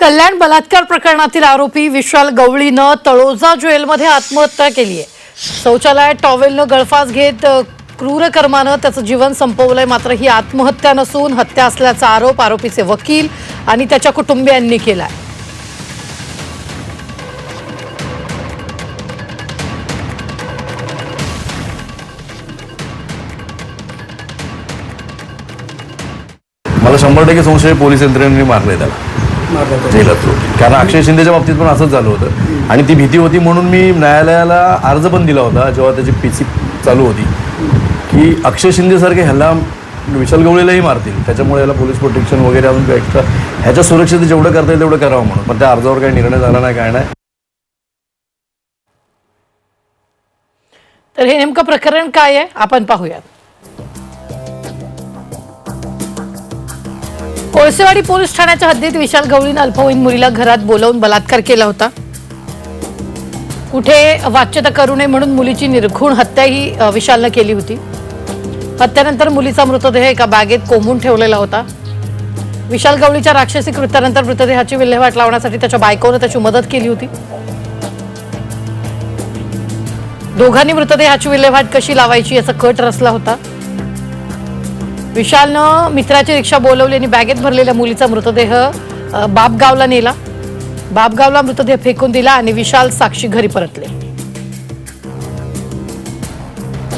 कल्याण बलात्कार प्रकरणातील आरोपी विशाल गवळीनं तळोजा ज्वेलमध्ये आत्महत्या केली आहे. शौचालयात टॉवेलनं गळफास घेत क्रूर कर्मानं त्याचं जीवन संपवलंय. मात्र ही आत्महत्या नसून हत्या असल्याचा आरोप आरोपीचे वकील आणि त्याच्या कुटुंबियांनी केलाय. मला शंभर टक्के संशय पोलीस यंत्रणेने मारले त्याला. जेलात. कारण अक्षय शिंदेच्या बाबतीत पण असंच झालं होतं. आणि ती भीती होती म्हणून मी न्यायालयाला अर्ज पण दिला होता जेव्हा त्याची पी सी चालू होती की अक्षय शिंदेसारखे ह्याला विशाल गवळीलाही मारतील. त्याच्यामुळे याला पोलीस प्रोटेक्शन वगैरे अजून काही एक्स्ट्रा ह्याच्या सुरक्षित जेवढं करता येईल तेवढं करावं म्हणून. पण त्या अर्जावर काही निर्णय झाला नाही काय नाही. तर हे नेमकं प्रकरण काय आहे? आपण पाहूयात. कोळसेवाडी पोलीस ठाण्याच्या हद्दीत विशाल गवळीनं अल्पवयीन मुलीला घरात बोलावून बलात्कार केला होता. कुठे वाच्यता करू नये म्हणून मुलीची निर्घुण हत्या ही विशालनं केली होती. हत्यानंतर मुलीचा मृतदेह एका बॅगेत कोंबून ठेवलेला होता. विशाल गवळीच्या राक्षसी कृत्यानंतर मृतदेहाची विल्हेवाट लावण्यासाठी त्याच्या बायकोनं त्याची मदत केली होती. दोघांनी मृतदेहाची विल्हेवाट कशी लावायची याचा कट रचला होता. विशालनं मित्राची रिक्षा बोलवली आणि बॅगेत भरलेल्या मुलीचा मृतदेह बापगावला नेला. बापगावला मृतदेह फेकून दिला आणि विशाल साक्षी घरी परतले.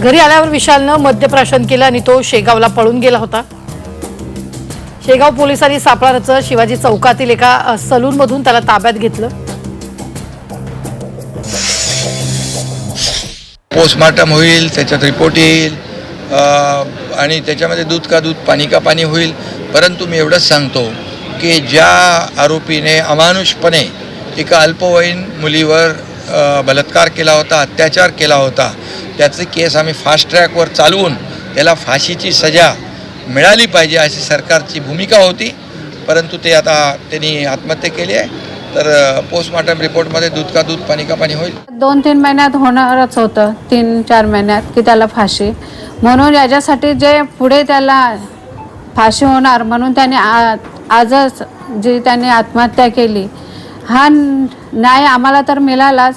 घरी आल्यावर विशालनं मद्यप्राशन केलं आणि तो शेगावला पळून गेला होता. शेगाव पोलिसांनी सापळा शिवाजी चौकातील एका सलून मधून त्याला ताब्यात घेतलं. पोस्टमार्टम होईल त्याच्यात रिपोर्ट येईल. आणि त्याच्यामध्ये दूध का दूध पाणी का पाणी होईल. परंतु मी एवढंच सांगतो की ज्या आरोपीने अमानुषपणे एका अल्पवयीन मुलीवर बलात्कार केला होता अत्याचार केला होता त्याचे केस आम्ही फास्ट ट्रॅकवर चालवून त्याला फाशीची सजा मिळाली पाहिजे अशी सरकारची भूमिका होती. परंतु ते आता त्यांनी आत्महत्या केली आहे. तर पोस्टमार्टम रिपोर्टमध्ये दूध का दूध पाणी का पाणी होईल. दोन तीन महिन्यात होणारच होतं तीन चार महिन्यात की त्याला फाशी. म्हणून याच्यासाठी जे पुढे त्याला फाशी होणार म्हणून त्याने आ आजच जी त्याने आत्महत्या केली हा न्याय आम्हाला तर मिळालाच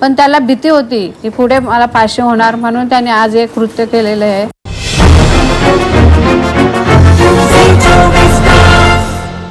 पण त्याला भीती होती की पुढे मला फाशी होणार म्हणून त्याने आज हे कृत्य केलेलं आहे.